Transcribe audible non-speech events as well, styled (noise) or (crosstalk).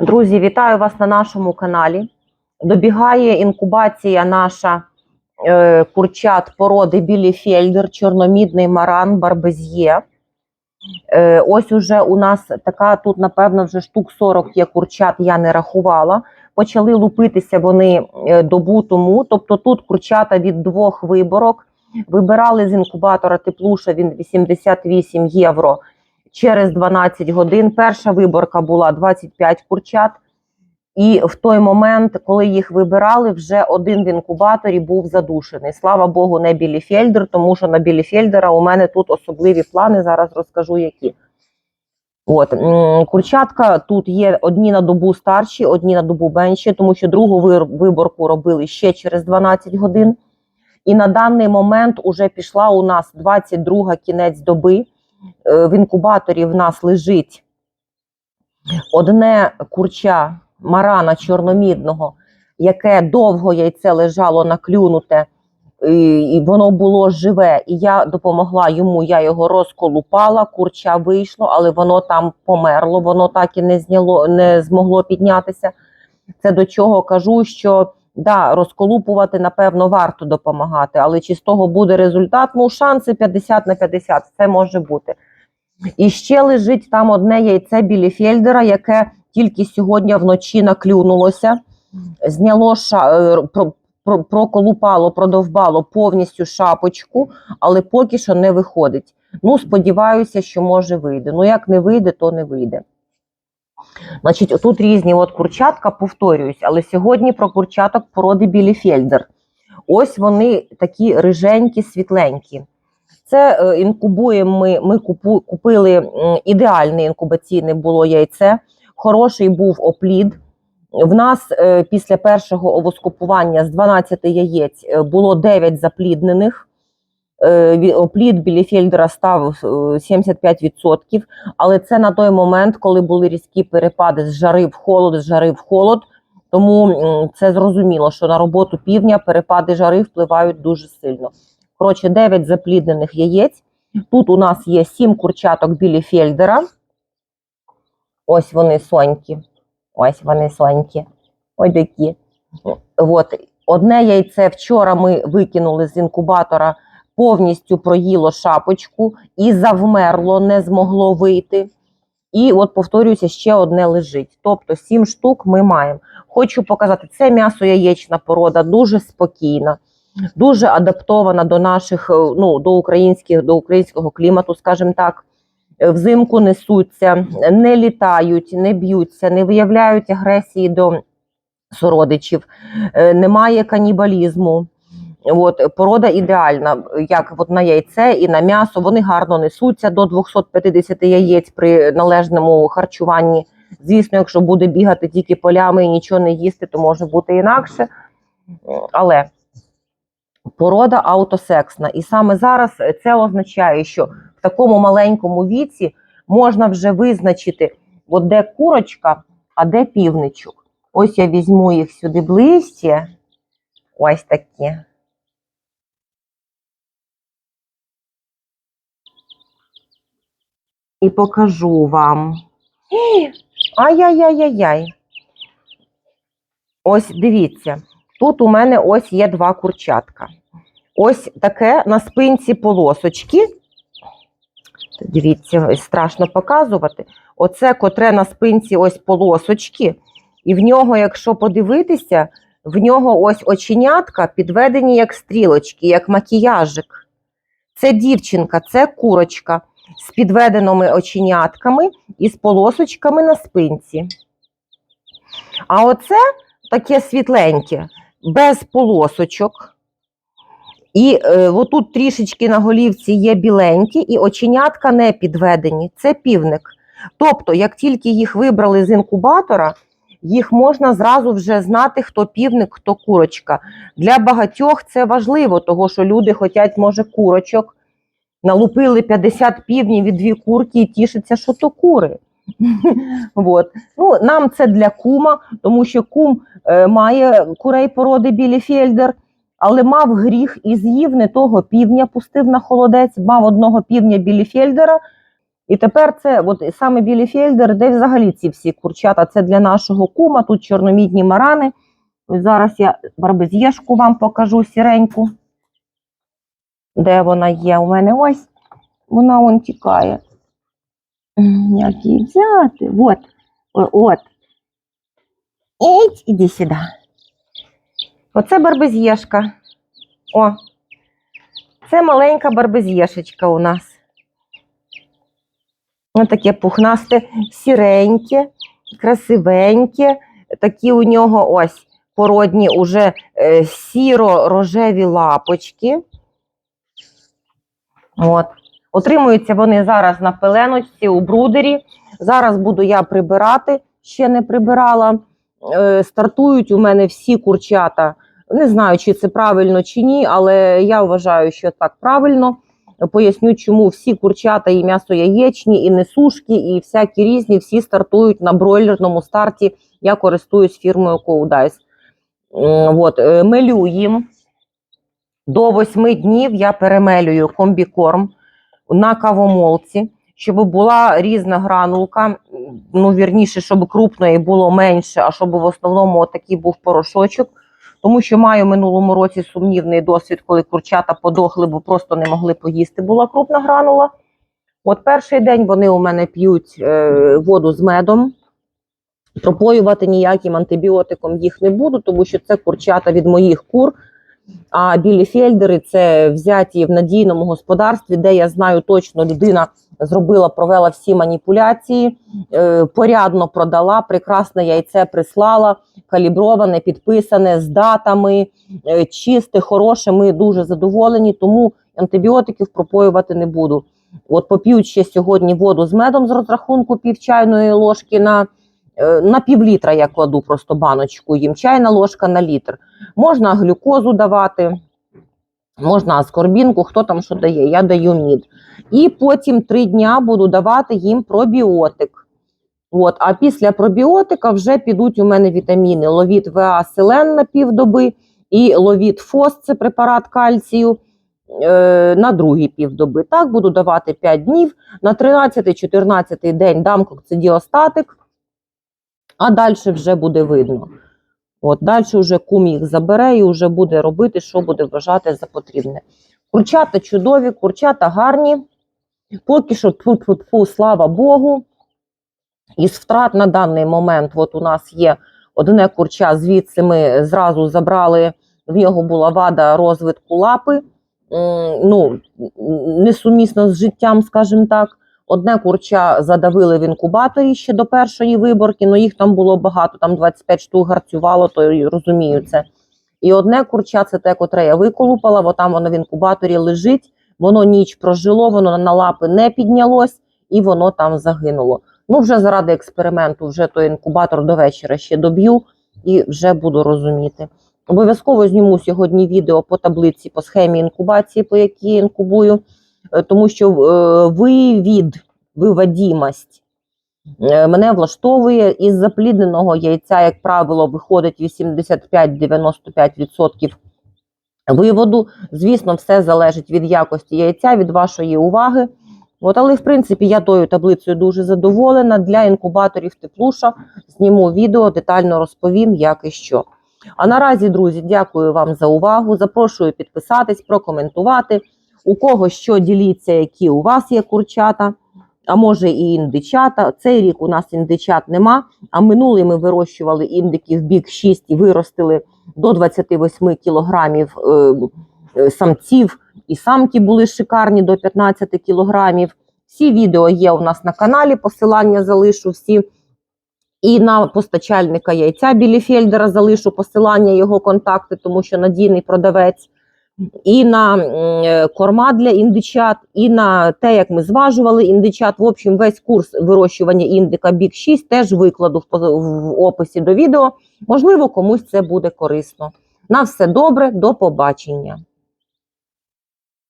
Друзі, вітаю вас на нашому каналі. Добігає інкубація наша е, курчат породи Біліфельдер, чорномідний маран, барбез'є. Е, ось уже у нас така, тут, напевно, вже штук 40 є курчат, я не рахувала. Почали лупитися вони е, добу тому. Тобто тут курчата від двох виборок. Вибирали з інкубатора теплуша, він 88 євро через 12 годин. Перша виборка була 25 курчат. І в той момент, коли їх вибирали, вже один в інкубаторі був задушений. Слава Богу, не Біліфельдер, тому що на Біліфельдера у мене тут особливі плани. Зараз розкажу які. От курчатка тут є одні на добу старші, одні на добу менші, тому що другу виборку робили ще через 12 годин. І на даний момент уже пішла у нас 22 кінець доби. Е, В інкубаторі в нас лежить одне курча марана чорномідного, яке довго яйце лежало наклюнуте, і, воно було живе. І я допомогла йому, я його розколупала, курча вийшло, але воно там померло, воно так і не зняло, не змогло піднятися. Це до чого кажу, що да, розколупувати, напевно, варто допомагати, але чи з того буде результат? Ну, шанси 50 на 50, це може бути. І ще лежить там одне яйце біліфельдера, яке тільки сьогодні вночі наклюнулося, зняло ша, е, про, про, проколупало, продовбало повністю шапочку, але поки що не виходить. Ну, сподіваюся, що може вийде. Ну, як не вийде, то не вийде. Значить, тут різні от курчатка, повторююсь, але сьогодні про курчаток породи біліфельдер. Ось вони такі риженькі, світленькі. Це е, інкубуємо ми. Ми купу, купили ідеальне інкубаційне було яйце. Хороший був оплід. В нас е, після першого овоскопування з 12 яєць е, було 9 запліднених. Е, оплід біліфельдера став е, 75%. Але це на той момент, коли були різкі перепади з жари в холод, з жари в холод. Тому це зрозуміло, що на роботу півдня перепади жари впливають дуже сильно. Коротше, 9 запліднених яєць. Тут у нас є 7 курчаток біліфельдера. Ось вони сонькі. Ось вони сонькі. Ось такі. От. Одне яйце вчора ми викинули з інкубатора, повністю проїло шапочку і завмерло, не змогло вийти. І от повторююся, ще одне лежить. Тобто 7 штук ми маємо. Хочу показати, це м'ясо яєчна порода, дуже спокійна, дуже адаптована до наших, е, ну, до українських, до українського клімату, скажімо так. Взимку несуться, не літають, не б'ються, не виявляють агресії до сородичів, е, немає канібалізму. От, порода ідеальна, як от на яйце і на м'ясо. Вони гарно несуться до 250 яєць при належному харчуванні. Звісно, якщо буде бігати тільки полями і нічого не їсти, то може бути інакше. Але порода аутосексна. І саме зараз це означає, що в такому маленькому віці можна вже визначити, от де курочка, а де півничок. Ось я візьму їх сюди ближче. Ось такі. І покажу вам. Ай-яй-яй-яй-яй. Ось дивіться. Тут у мене ось є два курчатка. Ось таке на спинці полосочки. Дивіться, страшно показувати. Оце котре на спинці ось полосочки. І в нього, якщо подивитися, в нього ось оченятка підведені як стрілочки, як макіяжик. Це дівчинка, це курочка з підведеними оченятками і з полосочками на спинці. А оце таке світленьке, без полосочок. І е, отут трішечки на голівці є біленькі, і оченятка не підведені. Це півник. Тобто, як тільки їх вибрали з інкубатора, їх можна зразу вже знати, хто півник, хто курочка. Для багатьох це важливо, тому що люди хочуть, може, курочок. Налупили 50 півнів і дві курки і тішаться, що то кури. (laughs) От. Ну, нам це для кума, тому що кум е, має курей породи біліфельдер, але мав гріх і з'їв не того півня, пустив на холодець, мав одного півня біліфельдера І тепер це, от саме білі фельдер, де взагалі ці всі курчата, це для нашого кума, тут чорномідні марани. Ось зараз я барбезєшку вам покажу сіреньку. Де вона є? У мене ось. Вона он тікає. Як її взяти? От. От. Іть, іди сюди. Оце барбезєшка. О. Це маленька барбезєшечка у нас. Ось таке пухнасте, сіреньке, красивеньке. Такі у нього ось породні уже е, сіро-рожеві лапочки. От. Отримуються вони зараз на пеленочці у брудері. Зараз буду я прибирати, ще не прибирала. Е, стартують у мене всі курчата. Не знаю, чи це правильно чи ні, але я вважаю, що так правильно. Поясню, чому всі курчата і м'ясо яєчні, і несушки, і всякі різні, всі стартують на бройлерному старті. Я користуюсь фірмою От, е, мелю їм. До 8 днів я перемелюю комбікорм на кавомолці, щоб була різна гранулка. Ну, вірніше, щоб крупної було менше, а щоб в основному такий був порошочок. Тому що маю минулому році сумнівний досвід, коли курчата подохли, бо просто не могли поїсти. Була крупна гранула. От перший день вони у мене п'ють е, воду з медом. Пропоювати ніяким антибіотиком їх не буду, тому що це курчата від моїх кур. А білі фельдери це взяті в надійному господарстві, де я знаю точно людина зробила, провела всі маніпуляції, е, порядно продала, прекрасне яйце прислала, каліброване, підписане з датами, е, чисте, хороше. Ми дуже задоволені, тому антибіотиків пропоювати не буду. От поп'ють ще сьогодні воду з медом з розрахунку пів чайної ложки на, на пів літра я кладу просто баночку, їм чайна ложка на літр. Можна глюкозу давати, можна аскорбінку, хто там що дає, я даю мід. І потім три дня буду давати їм пробіотик. От, а після пробіотика вже підуть у мене вітаміни: ловіт ВА селен на півдоби і ловіт ФОС, це препарат кальцію. е, На другій півдоби. Так, буду давати 5 днів. На 13-14 день дам кокцидіостатик, а далі вже буде видно. От далі вже кум їх забере і вже буде робити, що буде вважати за потрібне. Курчата чудові, курчата гарні. Поки що, тьфу-тьфу-тьфу, слава Богу. Із втрат на даний момент, от у нас є одне курча, звідси ми зразу забрали, в нього була вада розвитку лапи, ну, несумісно з життям, скажімо так. Одне курча задавили в інкубаторі ще до першої виборки, але їх там було багато, там 25 штук гарцювало, то й розумію це. І одне курча, це те, котре я виколупала, бо там воно в інкубаторі лежить, воно ніч прожило, воно на лапи не піднялось і воно там загинуло. Ну, вже заради експерименту, вже той інкубатор до вечора ще доб'ю і вже буду розуміти. Обов'язково зніму сьогодні відео по таблиці, по схемі інкубації, по якій інкубую, тому що е, вивід, виводімость е, мене влаштовує. Із заплідненого яйця, як правило, виходить 85-95% виводу. Звісно, все залежить від якості яйця, від вашої уваги. От, але, в принципі, я тою таблицею дуже задоволена. Для інкубаторів теплуша зніму відео, детально розповім, як і що. А наразі, друзі, дякую вам за увагу. Запрошую підписатись, прокоментувати. У кого що діліться, які у вас є курчата, а може і індичата. Цей рік у нас індичат нема. А минулий ми вирощували індиків бік 6 і виростили до 28 кілограмів е, е, самців. І самки були шикарні до 15 кілограмів. Всі відео є у нас на каналі, посилання залишу всі. І на постачальника яйця Біліфельдера залишу посилання його контакти, тому що надійний продавець. І на е, корма для індичат, і на те, як ми зважували індичат. В общем, весь курс вирощування індика Бік 6 теж викладу в описі до відео. Можливо, комусь це буде корисно. На все добре, до побачення.